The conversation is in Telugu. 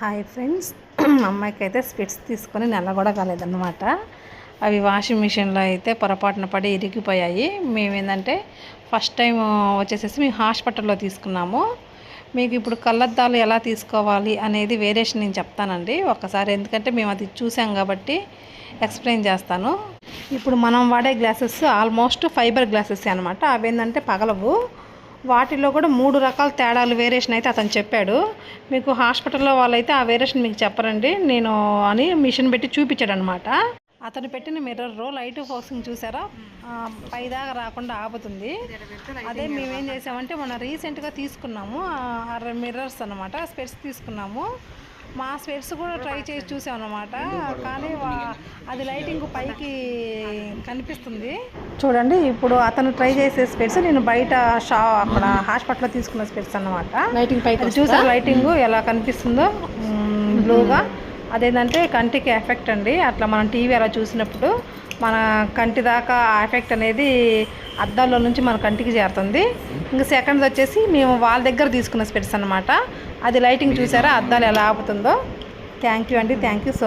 Hi friends. అమ్మాయికి అయితే స్పెట్స్ తీసుకొని నెల కూడా కాలేదన్నమాట. అవి వాషింగ్ మిషన్లో అయితే పొరపాటున పడి ఇరిగిపోయాయి. మేము ఏంటంటే ఫస్ట్ టైం వచ్చేసేసి మేము హాస్పిటల్లో తీసుకున్నాము. మీకు ఇప్పుడు కళ్ళద్దాలు ఎలా తీసుకోవాలి అనేది వేరియేషన్ నేను చెప్తానండి. ఒకసారి ఎందుకంటే మేము అది చూసాం కాబట్టి ఎక్స్ప్లెయిన్ చేస్తాను. ఇప్పుడు మనం వాడే గ్లాసెస్ ఆల్మోస్ట్ ఫైబర్ గ్లాసెస్ అనమాట అవి ఏంటంటే పగలవు. వాటిలో కూడా మూడు రకాల తేడాలు వేరియేషన్ అయితే అతను చెప్పాడు. మీకు హాస్పిటల్లో వాళ్ళైతే ఆ వేరియేషన్ మీకు చెప్పరండి. నేను అని మిషన్ పెట్టి చూపించాడు అనమాట అతను పెట్టిన మిర్రర్ లైట్ ఫోక్సింగ్ చూసారా? ఆ, పైదాకా రాకుండా ఆపుతుంది. అదే మేమేం చేసామంటే మొన్న రీసెంట్గా తీసుకున్నాము. మిర్రర్స్ అనమాట స్పెట్స్ తీసుకున్నాము. మా స్పెట్స్ కూడా ట్రై చేసి చూసాం అనమాట కానీ అది లైటింగ్ పైకి కనిపిస్తుంది. చూడండి ఇప్పుడు అతను ట్రై చేసే స్పెట్స్ నేను బయట షా అక్కడ హాస్పిటల్లో తీసుకున్న స్పెట్స్ అనమాట లైటింగ్ పైకి చూసారు లైటింగ్? ఎలా కనిపిస్తుందో? బ్లూగా. అదేంటంటే కంటికి ఎఫెక్ట్ అండి. అట్లా మనం టీవీ అలా చూసినప్పుడు మన కంటి దాకా ఆ ఎఫెక్ట్ అనేది అద్దాల్లో నుంచి మన కంటికి చేరుతుంది. ఇంకా సెకండ్ వచ్చేసి మేము వాళ్ళ దగ్గర తీసుకున్న స్పెట్స్ అనమాట అది లైటింగ్ చూసారా? అద్దాలు ఎలా ఆపుతుందో. థ్యాంక్ యూ అండి. Thank you so